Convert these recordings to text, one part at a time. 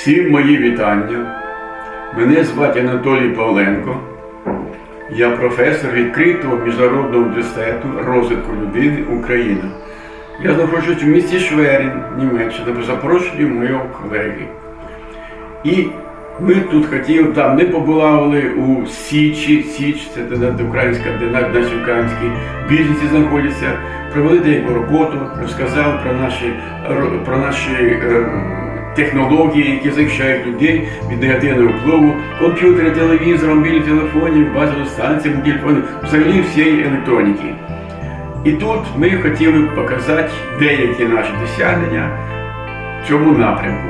Всім мої вітання. Мене звати Анатолій Павленко. Я професор відкритого міжнародного університету розвитку людини Україна. Я знаходжусь в місті Шверін, Німеччина, по запрошенню моєго колеги. І ми тут хотіли, там не побували у Січі, Січ, це українська, де на- наші українські біженці знаходяться, провели деяку роботу, розказали про наші, про наші е, технології, які захищають людей від негативного впливу, комп'ютери, телевізор, мобільні телефонів, базові станції, мобільні телефони, взагалі всієї електроніки. І тут ми хотіли показати деякі наші досягнення в цьому напрямку.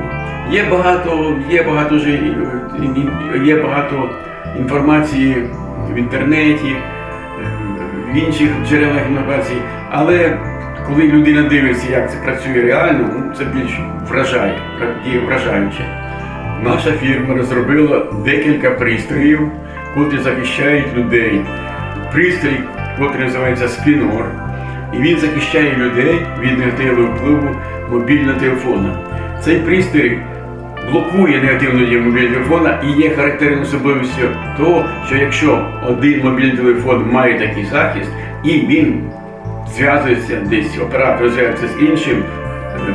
Є багато, є багато е, є багато інформації в інтернеті, е, в інших джерелах інформації, але коли людина дивиться, як це працює реально, ну, це більш вражає, вражаюче. Наша фірма розробила декілька пристроїв, котрі захищають людей. Пристрій, котрий називається Спінор, і він захищає людей від негативного впливу мобільного телефона. Цей пристрій блокує негативну дію мобільного телефона і є характерною особливістю того, що якщо один мобільний телефон має такий захист, і він зв'язується десь, оператор зв'язується з іншим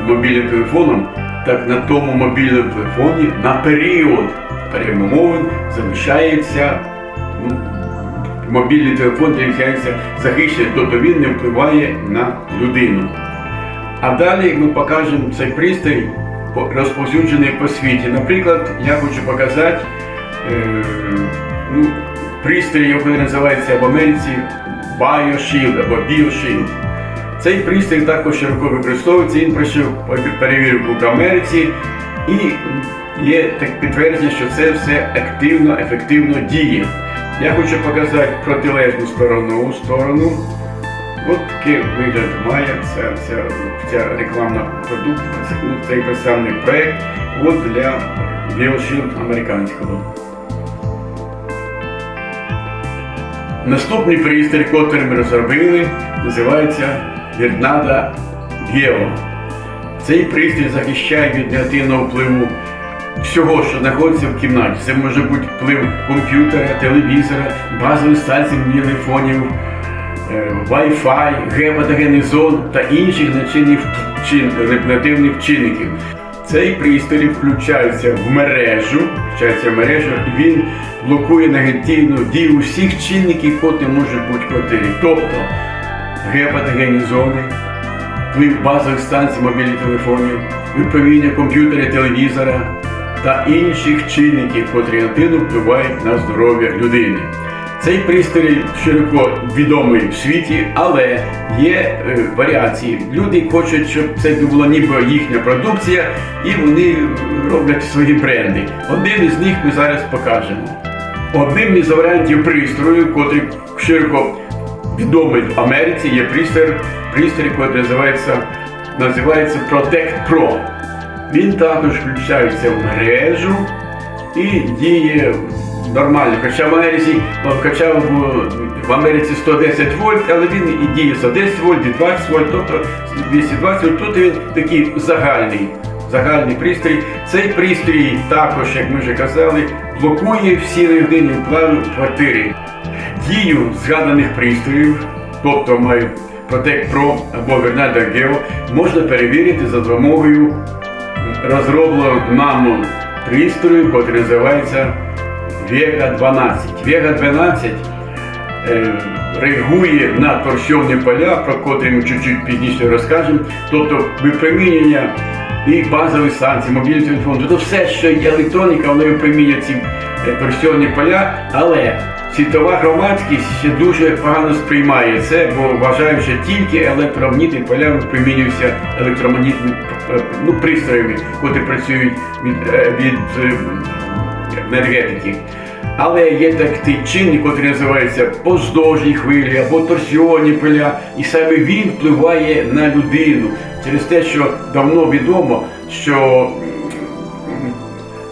мобільним телефоном, так на тому мобільному телефоні на період перемовин залишається ну, мобільний телефон залишається захищений, тобто він не впливає на людину. А далі ми покажемо цей пристрій по- розповсюджений по світі. Наприклад, я хочу показати е, ну, пристрій, який називається в Америці BioShield або BioShield. Цей пристрій також широко використовується, він пройшов перевірку в Америці і є так підтвердження, що це все активно, ефективно діє. Я хочу показати протилежну сторону сторону. От такий вигляд має ця, ця, ця рекламна продукт, ну, цей представний проект от для BioShield американського. Наступний пристрій, який ми розробили, називається Вірнада Гео. Цей пристрій захищає від негативного впливу всього, що знаходиться в кімнаті. Це може бути вплив комп'ютера, телевізора, базових станцій телефонів, е, Wi-Fi, гепатогенний зон та інших негативних чинників. Цей пристрій включається в мережу, включається в мережу, і він блокує негативну дію всіх чинників, котрі можуть бути в квартирі. Тобто гепатогенні зони, вплив базових станцій мобільних телефонів, випроміння комп'ютера, телевізора та інших чинників, котрі негативно впливають на здоров'я людини. Цей пристрій широко відомий в світі, але є е, варіації. Люди хочуть, щоб це була ніби їхня продукція, і вони роблять свої бренди. Один із них ми зараз покажемо. Одним із варіантів пристрою, котрий широко відомий в Америці, є пристрій, пристрій, який називається, називається Protect Pro. Він також включається в мережу і діє нормально. Хоча в Америці, хоча в, Америці 110 вольт, але він і діє 110 вольт, і 20 вольт, тобто 220 вольт, тут він такий загальний. Загальний пристрій. Цей пристрій також, як ми вже казали, блокує всі негативні впливи в квартирі. Дію згаданих пристроїв, тобто маю Protect Pro або Vernada Geo, можна перевірити за допомогою розробленого нами пристрою, який називається Vega 12. Vega 12 е, реагує на торсіонні поля, про котрі ми чуть-чуть пізніше розкажемо, тобто випромінення і базові станції, мобільний телефон, тобто все, що є електроніка, воно випромінює ці е, торсіонні поля, але світова громадськість ще дуже погано сприймає це, бо вважають, що тільки електромагнітні поля випромінюються електромагнітними е, ну, пристроями, котрі працюють від, від енергетики. Але є такий чинник, який називається поздовжні хвилі або торсіонні поля, і саме він впливає на людину через те, що давно відомо, що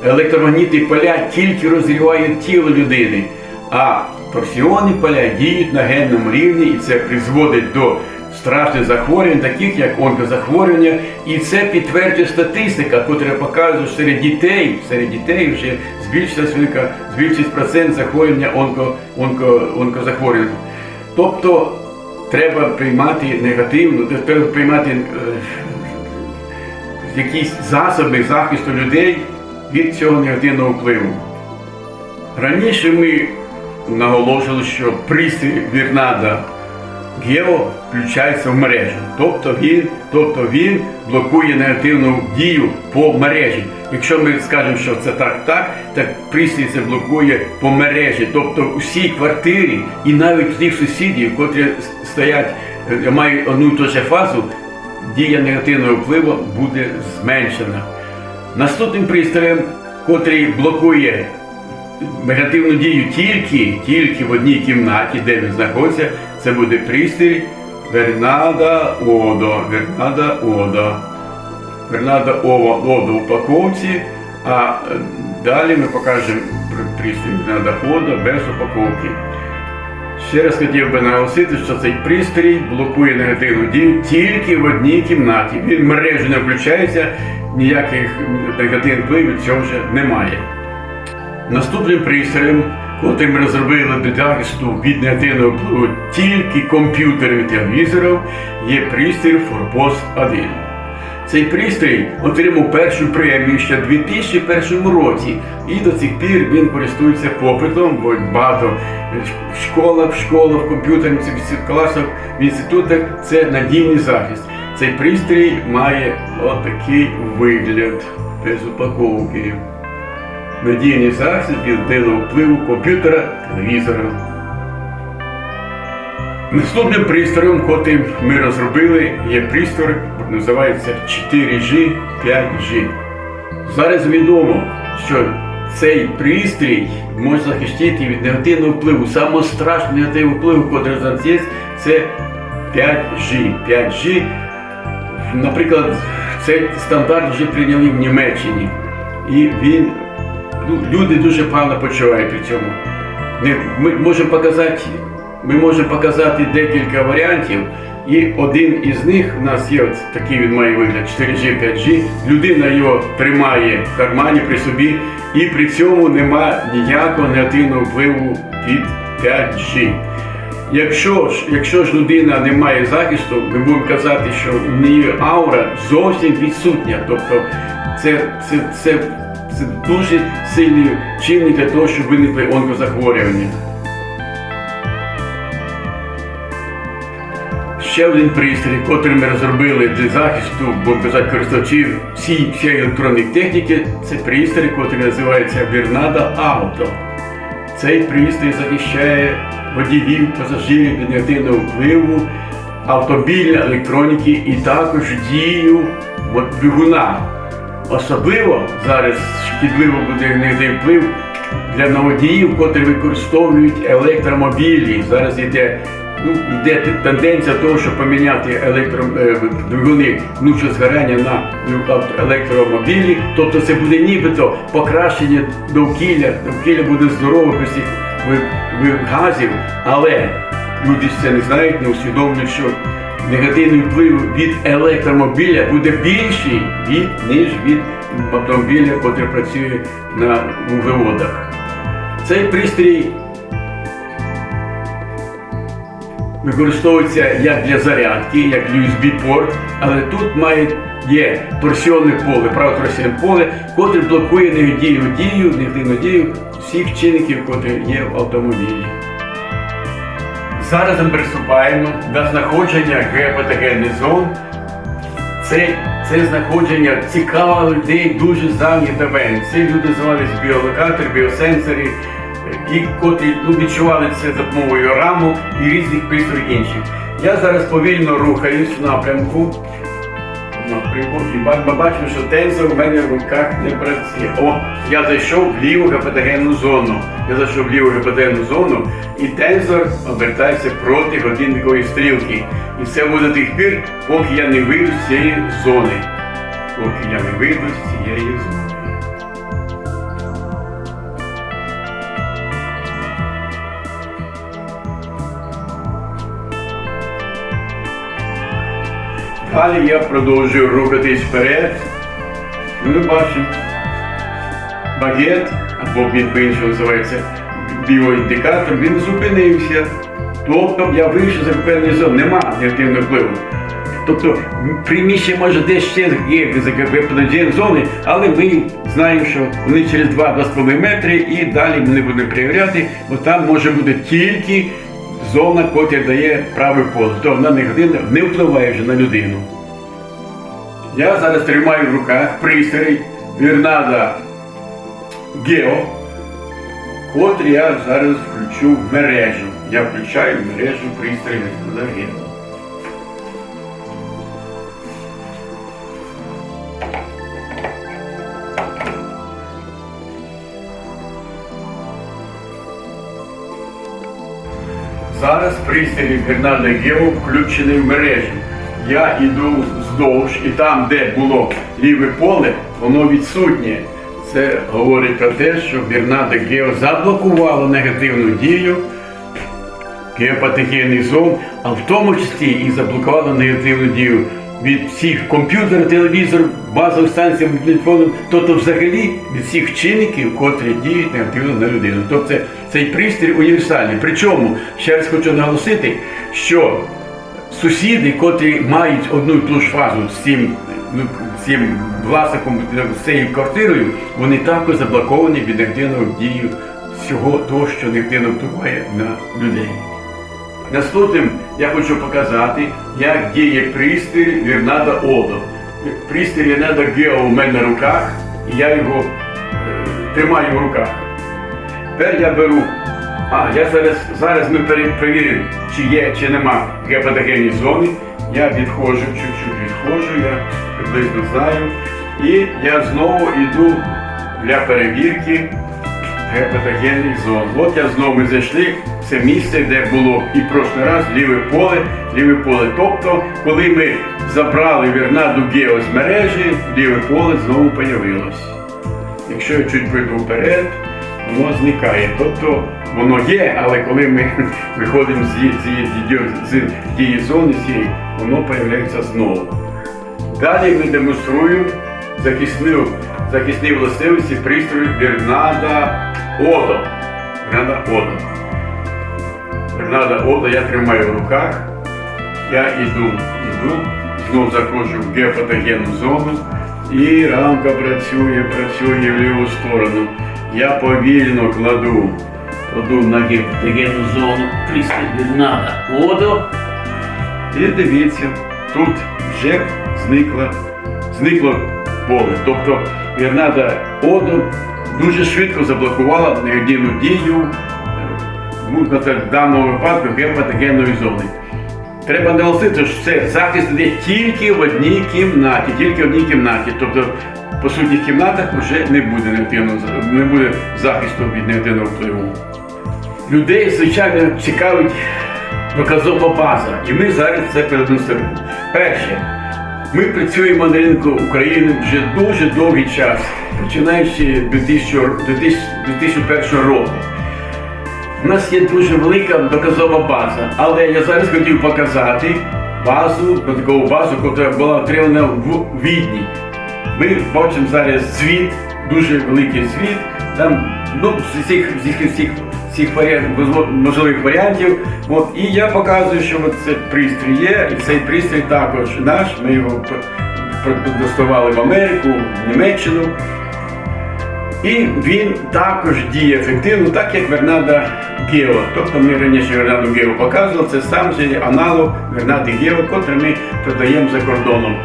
електромагнітні поля тільки розривають тіло людини, а торсіонні поля діють на генному рівні, і це призводить до страшних захворювань, таких як онкозахворювання. І це підтверджує статистика, яка показує, серед дітей, серед дітей вже збільшилась велика, збільшився процент захворювання онко, онко, онкозахворювань. Тобто треба приймати негативно, треба приймати е, якісь засоби захисту людей від цього негативного впливу. Раніше ми наголошували, що пристрій Вірнада Гео включається в мережу. Тобто він, тобто він блокує негативну дію по мережі. Якщо ми скажемо, що це так, так, так пристрій це блокує по мережі. Тобто у всій квартирі і навіть тих сусідів, котрі стоять, е, мають одну і ту ж фазу, дія негативного впливу буде зменшена. Наступним пристроєм, котрий блокує негативну дію тільки, тільки в одній кімнаті, де він знаходиться, це буде пристрій Вернада Одо. Вернада Одо. Вернада Ово Одо в упаковці, а е, далі ми покажемо пристрій Вернада Одо без упаковки. Ще раз хотів би наголосити, що цей пристрій блокує негативну дію тільки в одній кімнаті. Він в мережу не включається, ніяких негативних впливів цього вже немає. Наступним пристроєм, котрий ми розробили захисту від негативного впливу тільки комп'ютерів і телевізорів, є пристрій Forpos 1. Цей пристрій отримав першу премію ще в 2001 році, і до цих пір він користується попитом, бо багато в школах, в школах, в комп'ютерних класах, в інститутах це надійний захист. Цей пристрій має отакий вигляд без упаковки. Надійний захист від негативного впливу комп'ютера, телевізора. Наступним пристроєм, котрий ми розробили, є пристрій, називається 4G 5G. Зараз відомо, що цей пристрій може захистити від негативного впливу. Саме страшний негативний вплив, котрий зараз є, це 5G. 5G, наприклад, цей стандарт вже прийняли в Німеччині. І він, ну, люди дуже погано почувають при цьому. Не- Ми можемо показати, ми можемо показати декілька варіантів, і один із них у нас є от такий він має вигляд 4G, 5G. Людина його тримає в кармані при собі, і при цьому нема ніякого негативного впливу від 5G. Якщо ж, якщо ж людина не має захисту, ми будемо казати, що в неї аура зовсім відсутня. Тобто це, це, це, це дуже сильний чинник для того, щоб виникли онкозахворювання. Ще один пристрій, котрий ми розробили для захисту, будемо казати, користувачів всієї всієї електронної техніки, це пристрій, котрий називається Vernada Auto. Цей пристрій захищає водіїв, пасажирів від негативного впливу, автомобільної електроніки і також дію двигуна. Особливо зараз шкідливо буде негативний вплив для водіїв, котрі використовують електромобілі. Зараз йде, ну, йде тенденція того, щоб поміняти електро, е, двигуни внутрішнього згорання на електромобілі. Тобто це буде нібито покращення довкілля, довкілля буде здорове без цих газів, але люди це не знають, не усвідомлюють, що негативний вплив від електромобіля буде більший від, ніж від автомобіля, який працює на вуглеводах. Цей пристрій використовується як для зарядки, як USB-порт, але тут має є торсіонне поле, правоторсіонне поле, котре блокує негативну дію, негативну дію всіх чинників, які є в автомобілі. Зараз ми приступаємо до знаходження геопатогенних зон. Це, це знаходження цікавило людей дуже з давніх давен. Це люди називались біолокатори, біосенсори, і котрі ну, відчували це за допомогою рамок і різних пристроїв інших. Я зараз повільно рухаюсь в напрямку. Напрямку, і ба- ми бачимо, що тензор у мене в руках не працює. О, я зайшов в ліву гепатогенну зону. Я зайшов в ліву гепатогенну зону, і тензор обертається проти годинникової стрілки. І це буде до тих пір, поки я не вийду з цієї зони. Поки я не вийду з цієї зони. Далі я продовжую рухатись вперед. Ми бачимо багет, або він по-іншому називається біоіндикатор, він зупинився. Тобто я вийшов за певний зон, нема негативного впливу. Тобто приміщення може десь ще є випадені зони, але ми знаємо, що вони через 2-2,5 метри і далі ми не будемо перевіряти, бо там може бути тільки зона, яка дає праве поле. Тобто вона негативно не впливає вже на людину. Я зараз тримаю в руках пристрій Вірнада Гео, котрий я зараз включу в мережу. Я включаю в мережу пристрій Вірнада Гео. Зараз пристрій Гернада Гео включений в мережу. Я йду вздовж, і там, де було ліве поле, воно відсутнє. Це говорить про те, що Бернадо Гео заблокувало негативну дію геопатогенних зон, а в тому числі і заблокувало негативну дію від всіх комп'ютерів, телевізорів, базових станцій, телефонів, тобто взагалі від всіх чинників, котрі діють негативно на людину. Тобто цей пристрій універсальний. Причому, ще раз хочу наголосити, що сусіди, котрі мають одну і ту ж фазу з цим, ну, цим власником, з цією квартирою, вони також заблоковані від негативної дії всього того, що негативно впливає на людей. Наступним я хочу показати, як діє пристрій Леонардо Одо. Пристрій Леонардо Гео у мене на руках, і я його е, тримаю в руках. Тепер я беру. А, я зараз, зараз ми пере- перевіримо, чи є, чи нема гепатогенні зони. Я відходжу, чуть-чуть відходжу, я приблизно знаю. І я знову йду для перевірки гепатогенних зон. От я знову ми зайшли в це місце, де було і прошлий раз ліве поле, ліве поле. Тобто, коли ми забрали Вернаду з мережі, ліве поле знову появилось. Якщо я чуть прийду вперед, воно зникає. Тобто воно є, але коли ми виходимо з, з, з дії зони, цієї, воно появляється знову. Далі ми демонструємо захисні, захисні властивості пристрою Бернада Одо. Бернада Одо. Бернада Одо я тримаю в руках. Я йду, йду, знову заходжу в геопатогенну зону. І рамка працює, працює в ліву сторону. Я повільно кладу, кладу на геопатогенну зону пристрій Бернада Одо. І дивіться, тут вже зникло, зникло поле. Тобто Гернада Одо дуже швидко заблокувала негативну дію е, в даному випадку гепатогенної зони. Треба наголосити, що це захист йде тільки в одній кімнаті, тільки в одній кімнаті. Тобто по сусідніх кімнатах вже не буде негативного не буде захисту від негативного впливу. Людей, звичайно, цікавить доказова база, і ми зараз це передемонструємо. Перше, ми працюємо на ринку України вже дуже довгий час, починаючи з 2000 2000 2001 року. У нас є дуже велика доказова база, але я зараз хотів показати базу, доказову базу, яка була отримана в Відні. Ми бачимо зараз звіт, дуже великий звіт. Там ну, з всіх, всіх, можливих варіантів. От, і я показую, що цей пристрій є, і цей пристрій також наш. Ми його доставали в Америку, в Німеччину. І він також діє ефективно, так як Вернада Гео. Тобто ми раніше Вернаду Гео показували, це сам же аналог Вернади Гео, котрий ми продаємо за кордоном.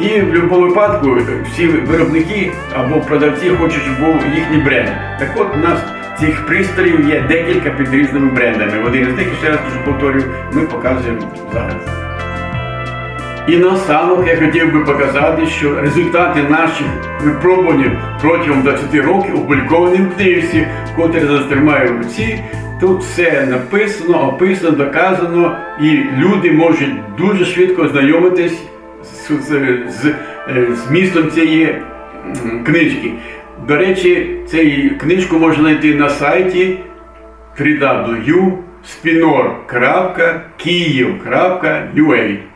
І в будь-якому випадку всі виробники або продавці хочуть, щоб був їхній бренд. Так от у нас цих пристроїв є декілька під різними брендами. Один із них, ще раз дуже повторюю, ми показуємо зараз. І наостанок я хотів би показати, що результати наших випробувань протягом 20 років опубліковані в книжці, котрі зараз в руці. Тут все написано, описано, доказано, і люди можуть дуже швидко знайомитись з, з, з, е, змістом цієї книжки. До речі, цю книжку можна знайти на сайті www.spinor.kyiv.ua